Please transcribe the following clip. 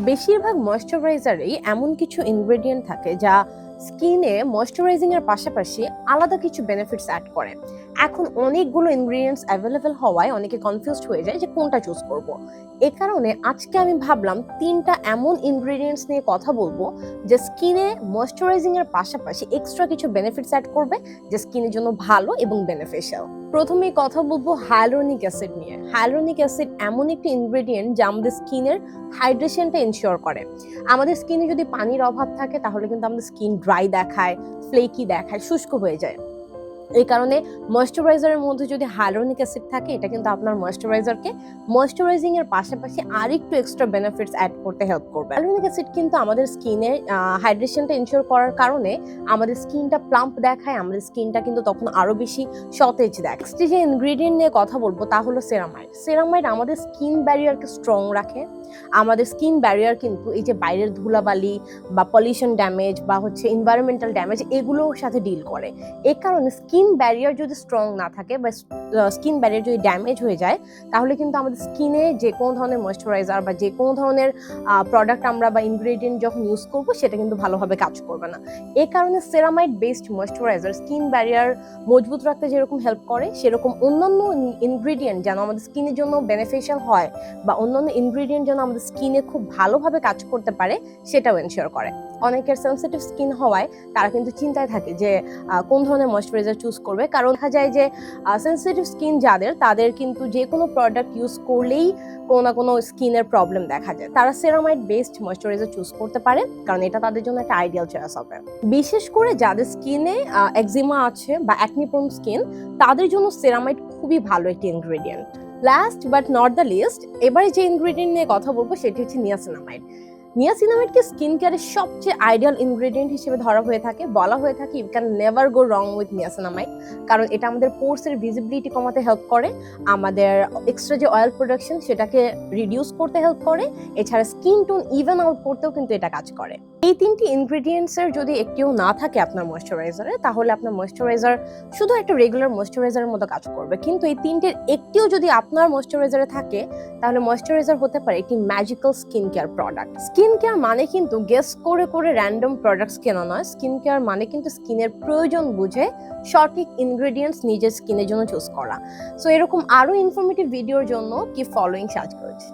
বেশিরভাগ ময়শ্চারাইজারেই এমন কিছু ইনগ্রেডিয়েন্ট থাকে যা স্কিনে ময়শ্চারাইজিং এর পাশাপাশি আলাদা কিছু বেনিফিটস অ্যাড করে। এখন অনেকগুলো ইনগ্রেডিয়েন্টস অ্যাভেলেবেল হওয়ায় অনেকে কনফিউজড হয়ে যায় যে কোনটা চুজ করব। এ কারণে আজকে আমি ভাবলাম তিনটা এমন ইনগ্রেডিয়েন্টস নিয়ে কথা বলব যে স্কিনে ময়শ্চারাইজিং এর পাশাপাশি এক্সট্রা কিছু বেনিফিটস অ্যাড করবে, যে স্কিনের জন্য ভালো এবং বেনিফিশিয়াল প্রথমে কথা বলব হায়ালুরোনিক অ্যাসিড নিয়ে। হায়ালুরোনিক অ্যাসিড এমন একটি ইনগ্রেডিয়েন্ট যা আমাদের স্কিনের হাইড্রেশনটা এনশিওর করে। আমাদের স্কিনে যদি পানির অভাব থাকে, তাহলে কিন্তু আমাদের স্কিন ড্রাই দেখায় ফ্লেকি দেখায়, শুষ্ক হয়ে যায়। এই কারণে ময়শ্চারাইজারের মধ্যে যদি হাইলোনিক অ্যাসিড থাকে, এটা কিন্তু আপনার ময়শ্চারাইজারকে ময়শ্চারাইজিং এর পাশাপাশি আরেকটু এক্সট্রা বেনিফিটস অ্যাড করতে হেল্প করবে। হাইলোনিক অ্যাসিড কিন্তু আমাদের স্কিনে হাইড্রেশনটা ইনশিওর করার কারণে আমাদের স্কিনটা প্লাম্প দেখায়, আমাদের স্কিনটা কিন্তু তখন আরও বেশি সতেজ Next যে ইনগ্রেডিয়েন্ট নিয়ে কথা বলব, তা হলো সেরামাইড সেরামাইড আমাদের স্কিন ব্যারিয়ারকে স্ট্রং রাখে। আমাদের স্কিন ব্যারিয়ার কিন্তু এই যে বাইরের ধুলাবালি বা পলিউশন ড্যামেজ বা হচ্ছে এনভায়রনমেন্টাল ড্যামেজ এগুলোর সাথে ডিল করে। এই কারণে স্কিন ব্যারিয়ার যদি স্ট্রং না থাকে বা স্কিন ব্যারিয়ার যদি ড্যামেজ হয়ে যায়, তাহলে কিন্তু আমাদের স্কিনে যে কোনো ধরনের ময়শ্চারাইজার বা যে কোনো ধরনের প্রোডাক্ট আমরা বা ইনগ্রেডিয়েন্ট যখন ইউজ করব, সেটা কিন্তু ভালোভাবে কাজ করবে না। এই কারণে ceramide based moisturiser skin barrier মজবুত রাখতে যেরকম হেল্প করে, সেরকম অন্যান্য ইনগ্রেডিয়েন্ট যেন আমাদের স্কিনের জন্য বেনিফিশিয়াল হয় বা অন্যান্য ইনগ্রেডিয়েন্ট যেন আমাদের স্কিনে খুব ভালোভাবে কাজ করতে পারে, সেটাও এনশিওর করে। অনেকের সেন্সিটিভ স্কিন হওয়ায় তারা কিন্তু চিন্তায় থাকে যে কোন ধরনের ময়শ্চারাইজার চুজ করবে। কারণ দেখা যায় যে সেন্সিটিভ স্কিন যাদের, তাদের কিন্তু যে কোনো প্রোডাক্ট ইউজ করলেই কোনো না কোনো স্কিনের প্রবলেম দেখা যায়। তারা সেরামাইড বেসড ময়শ্চারাইজার চুজ করতে পারে, কারণ এটা তাদের জন্য একটা আইডিয়াল চয়েস হবে। বিশেষ করে যাদের স্কিনে একজিমা আছে বা অ্যাকনিপ্রোন স্কিন তাদের জন্য সেরামাইড খুবই ভালো একটি ingredient last but not the least এবারে যে ইনগ্রেডিয়েন্ট নিয়ে কথা বলব, সেটি হচ্ছে নিয়াসিনামাইড নিয়াসিনামাইডকে স্কিন কেয়ারের সবচেয়ে আইডিয়াল ইনগ্রেডিয়েন্ট হিসেবে ধরা হয়ে থাকে, বলা হয়ে থাকে you can never go wrong with niacinamide কারণ এটা আমাদের পোর্সের ভিজিবিলিটি কমাতে হেল্প করে, আমাদের এক্সট্রা যে অয়েল প্রোডাকশন সেটাকে রিডিউস করতে হেল্প করে, এছাড়া স্কিন টোন ইভেন আউট করতেও কিন্তু এটা কাজ করে। এই তিনটি ইনগ্রেডিয়েন্টসের যদি একটিও না থাকে আপনার ময়শ্চারাইজারে তাহলে আপনার ময়শ্চারাইজার শুধু একটা রেগুলার ময়শ্চারাইজারের মতো কাজ করবে। কিন্তু এই তিনটের একটিও যদি আপনার ময়শ্চারাইজারে থাকে, তাহলে ময়শ্চারাইজার হতে পারে একটি magical skin care product skin care মানে কিন্তু গেস করে করে র্যান্ডম প্রোডাক্টস কেনা নয়। স্কিন কেয়ার মানে কিন্তু স্কিনের প্রয়োজন বুঝে সঠিক ইনগ্রেডিয়েন্টস নিজের স্কিনের জন্য চুজ করা। সো এরকম আরও ইনফরমেটিভ ভিডিওর জন্য কি ফলোইং সার্চ করেছি।